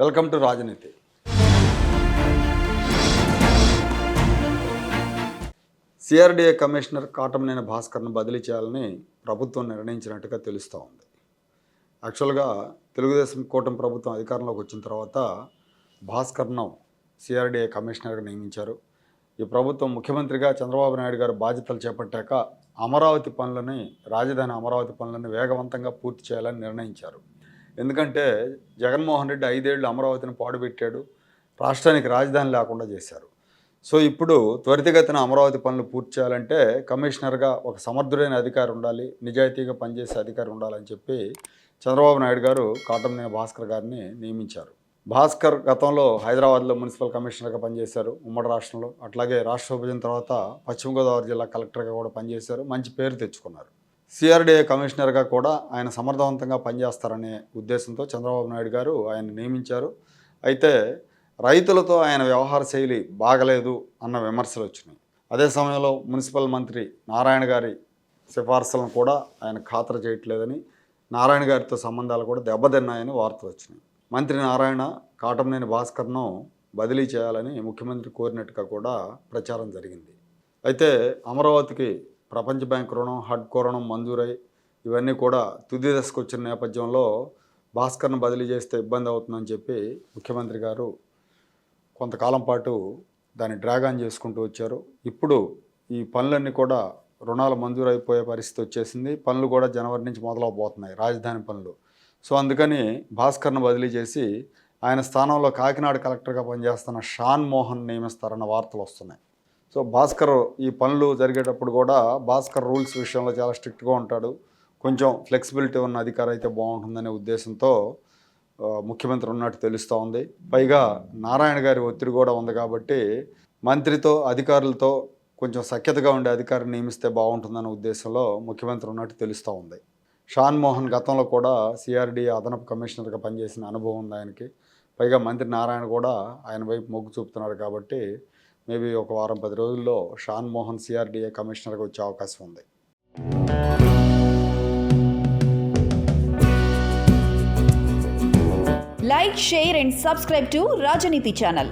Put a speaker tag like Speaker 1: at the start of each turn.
Speaker 1: Welcome to Rajaneeti. CRDA commissioner Katamaneni భాస్కర్ను బదిలీ చేయాలని ప్రభుత్వం నిర్ణయించినట్టుగా తెలుస్తూ ఉంది. యాక్చువల్గా తెలుగుదేశం కూటమి ప్రభుత్వం అధికారంలోకి వచ్చిన తర్వాత భాస్కర్ను సిఆర్డీఏ కమిషనర్గా నియమించారు. ఈ ప్రభుత్వం ముఖ్యమంత్రిగా చంద్రబాబు నాయుడు గారు బాధ్యతలు చేపట్టాక అమరావతి పనులని రాజధాని అమరావతి పనులను వేగవంతంగా పూర్తి చేయాలని నిర్ణయించారు. ఎందుకంటే జగన్మోహన్ రెడ్డి ఐదేళ్ళు అమరావతిని పాడుపెట్టాడు రాష్ట్రానికి రాజధాని లేకుండా చేశారు. సో ఇప్పుడు త్వరితగతిన అమరావతి పనులు పూర్తి చేయాలంటే కమిషనర్గా ఒక సమర్థుడైన అధికారి ఉండాలి నిజాయితీగా పనిచేసే అధికారి ఉండాలని చెప్పి చంద్రబాబు నాయుడు గారు కాటంనేని భాస్కర్ గారిని నియమించారు. భాస్కర్ గతంలో హైదరాబాద్లో మున్సిపల్ కమిషనర్గా పనిచేశారు ఉమ్మడి రాష్ట్రంలో. అట్లాగే రాష్ట్ర విభజన తర్వాత పశ్చిమ గోదావరి జిల్లా కలెక్టర్గా కూడా పనిచేశారు మంచి పేరు తెచ్చుకున్నారు. సిఆర్డీఏ కమిషనర్గా కూడా ఆయన సమర్థవంతంగా పనిచేస్తారనే ఉద్దేశంతో చంద్రబాబు నాయుడు గారు ఆయన నియమించారు. అయితే రైతులతో ఆయన వ్యవహార శైలి బాగలేదు అన్న విమర్శలు వచ్చినాయి. అదే సమయంలో మున్సిపల్ మంత్రి నారాయణ గారి సిఫార్సులను కూడా ఆయన ఖాతరు చేయట్లేదని నారాయణ గారితో సంబంధాలు కూడా దెబ్బతిన్నాయని వార్తలు వచ్చినాయి. మంత్రి నారాయణ కాటంనేని భాస్కర్ను బదిలీ చేయాలని ముఖ్యమంత్రి కోరినట్టుగా కూడా ప్రచారం జరిగింది. అయితే అమరావతికి ప్రపంచ బ్యాంక్ రుణం హడ్కో రుణం మంజూరై ఇవన్నీ కూడా తుది దశకు వచ్చిన నేపథ్యంలో భాస్కర్ను బదిలీ చేస్తే ఇబ్బంది అవుతుందని చెప్పి ముఖ్యమంత్రి గారు కొంతకాలం పాటు దాన్ని డ్రాగాన్ చేసుకుంటూ వచ్చారు. ఇప్పుడు ఈ పనులన్నీ కూడా రుణాలు మంజూరైపోయే పరిస్థితి వచ్చేసింది. పనులు కూడా జనవరి నుంచి మొదలవబోతున్నాయి రాజధాని పనులు. సో అందుకని భాస్కర్ను బదిలీ చేసి ఆయన స్థానంలో కాకినాడ కలెక్టర్గా పనిచేస్తున్న షాన్ మోహన్ నియమిస్తారన్న వార్తలు వస్తున్నాయి. సో భాస్కర్ ఈ పనులు జరిగేటప్పుడు కూడా భాస్కర్ రూల్స్ విషయంలో చాలా స్ట్రిక్ట్గా ఉంటాడు. కొంచెం ఫ్లెక్సిబిలిటీ ఉన్న అధికారి అయితే బాగుంటుందనే ఉద్దేశంతో ముఖ్యమంత్రి ఉన్నట్టు తెలుస్తూ ఉంది. పైగా నారాయణ గారి ఒత్తిడి కూడా ఉంది కాబట్టి మంత్రితో అధికారులతో కొంచెం సఖ్యతగా ఉండే అధికారిని నియమిస్తే బాగుంటుందనే ఉద్దేశంలో ముఖ్యమంత్రి ఉన్నట్టు తెలుస్తూ ఉంది. షాన్ మోహన్ గతంలో కూడా సిఆర్డీ అదనపు కమిషనర్గా పనిచేసిన అనుభవం ఉంది ఆయనకి. పైగా మంత్రి నారాయణ కూడా ఆయన వైపు మొగ్గు చూపుతున్నారు కాబట్టి మేబీ ఒక వారం పది రోజుల్లో షాన్ మోహన్ సిఆర్డిఏ కమిషనర్గా వచ్చే అవకాశం ఉంది.
Speaker 2: Like share and subscribe to Rajaneeti channel